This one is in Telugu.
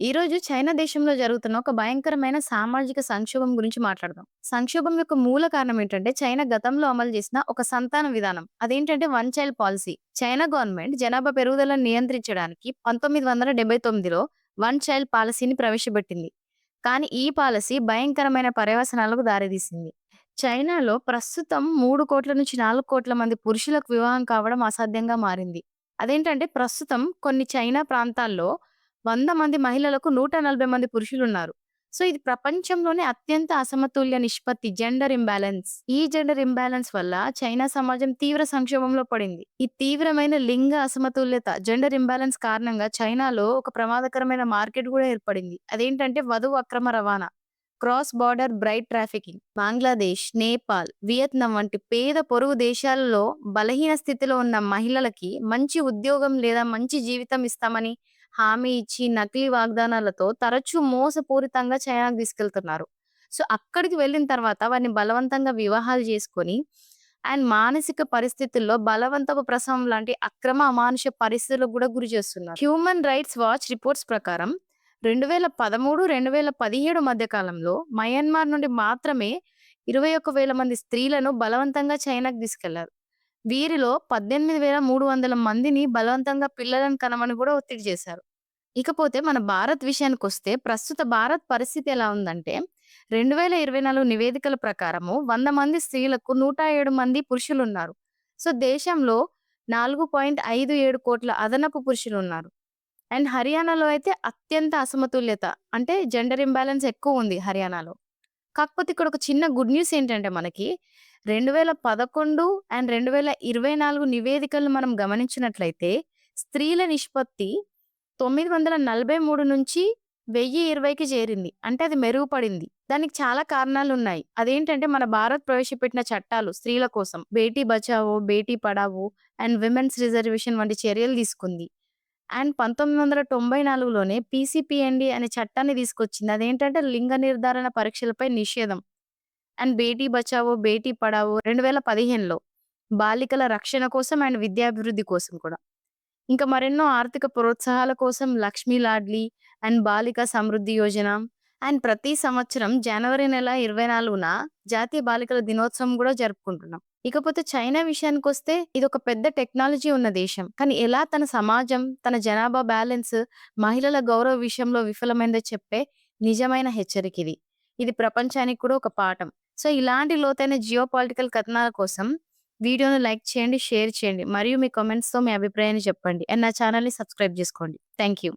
ఈరోజు చైనా దేశంలో జరుగుతున్న ఒక భయంకరమైన సామాజిక సంక్షోభం గురించి మాట్లాడదాం. సంక్షోభం యొక్క మూల కారణం ఏంటంటే చైనా గతంలో అమలు చేసిన ఒక సంతాన విధానం. అదేంటంటే one child policy China government జనాభా పెరుగుదలను నియంత్రించడానికి 1979లో వన్ చైల్డ్ పాలసీని ప్రవేశపెట్టింది. కానీ ఈ పాలసీ భయంకరమైన పర్యవసనాలకు దారితీసింది. చైనాలో ప్రస్తుతం మూడు కోట్ల నుంచి నాలుగు కోట్ల మంది పురుషులకు వివాహం కావడం అసాధ్యంగా మారింది. అదేంటంటే ప్రస్తుతం కొన్ని చైనా ప్రాంతాల్లో వంద మంది మహిళలకు 140 మంది పురుషులు ఉన్నారు సో ఇది ప్రపంచంలోనే అత్యంత అసమతుల్య నిష్పత్తి జెండర్ ఇంబాలెన్స్. ఈ జెండర్ ఇంబ్యాలెన్స్ వల్ల చైనా సమాజం తీవ్ర సంక్షోభంలో పడింది. ఈ తీవ్రమైన లింగ అసమతుల్యత జెండర్ ఇంబ్యాలెన్స్ కారణంగా చైనాలో ఒక ప్రమాదకరమైన మార్కెట్ కూడా ఏర్పడింది. అదేంటంటే వధువు అక్రమ రవాణా. Cross border bride trafficking. Bangladesh, Nepal, Vietnam వంటి పేద పొరుగు దేశాలలో బలహీన స్థితిలో ఉన్న మహిళలకి మంచి ఉద్యోగం లేదా మంచి జీవితం ఇస్తామని హామీ ఇచ్చి నకిలీ వాగ్దానాలతో తరచూ మోసపూరితంగా చైనాకు తీసుకెళ్తున్నారు. సో అక్కడికి వెళ్ళిన తర్వాత వారిని బలవంతంగా వివాహాలు చేసుకొని అండ్ మానసిక పరిస్థితుల్లో బలవంతపు ప్రసవం లాంటి అక్రమ, అమానుష పరిస్థితులకు కూడా గురి చేస్తున్నారు. హ్యూమన్ రైట్స్ వాచ్ రిపోర్ట్స్ ప్రకారం 2013, 2017 మధ్య కాలంలో మయన్మార్ నుండి మాత్రమే 21,000 మంది స్త్రీలను బలవంతంగా చైనాకు తీసుకెళ్ళారు. వీరిలో 18,300 మందిని బలవంతంగా పిల్లలను కనమని కూడా ఒత్తిడి చేశారు. ఇకపోతే మన భారత్ విషయానికొస్తే ప్రస్తుత భారత్ పరిస్థితి ఎలా ఉందంటే 2024 నివేదికల ప్రకారము 100 మంది స్త్రీలకు 107 మంది పురుషులున్నారు. సో దేశంలో 4.57 కోట్ల అదనపు పురుషులున్నారు. అండ్ హర్యానాలో అయితే అత్యంత అసమతుల్యత అంటే జెండర్ ఇంబాలెన్స్ ఎక్కువుంది హర్యానాలో. కాకపోతే ఇక్కడ ఒక చిన్న గుడ్ న్యూస్ ఏంటంటే మనకి 2011 అండ్ 2024 నివేదికలను మనం గమనించినట్లయితే స్త్రీల నిష్పత్తి 943 నుంచి 1020కి చేరింది. అంటే అది మెరుగుపడింది. దానికి చాలా కారణాలు ఉన్నాయి అదేంటంటే మన భారత్ ప్రవేశపెట్టిన చట్టాలు స్త్రీల కోసం. Beti Bachao, Beti Padhao and women's reservation వంటి చర్యలు తీసుకుంది. అండ్ 1994లోనే పీసీపీఎన్డీ అనే చట్టాన్ని తీసుకొచ్చింది. అదేంటంటే లింగ నిర్ధారణ పరీక్షలపై నిషేధం. అండ్ బేటీ బచావో, బేటీ పడావో 2015లో బాలికల రక్షణ కోసం అండ్ విద్యాభివృద్ధి కోసం కూడా. ఇంకా మరెన్నో ఆర్థిక ప్రోత్సాహాల కోసం లక్ష్మీ లాడ్లీ అండ్ బాలికా సమృద్ధి యోజన అండ్ ప్రతి సంవత్సరం జనవరి నెల 24న జాతీయ బాలికల దినోత్సవం కూడా జరుపుకుంటున్నాం. ఇకపోతే చైనా విషయానికొస్తే ఒక పెద్ద టెక్నాలజీ ఉన్న దేశం. కానీ ఎలా తన సమాజం, తన జనాభా బ్యాలెన్స్, మహిళల గౌరవ విషయంలో విఫలమైందో చెప్పే నిజమైన హెచ్చరిక ఇది ఇది ప్రపంచానికి కూడా ఒక పాఠం. సో ఇలాంటి లోతైన జియోపాలిటికల్ కథనాల కోసం వీడియోను లైక్ చేయండి, షేర్ చేయండి. మరియు మీ కామెంట్స్‌తో మీ అభిప్రాయాన్ని చెప్పండి. అండ్ నా ఛానల్ని సబ్స్క్రైబ్ చేసుకోండి. Thank you.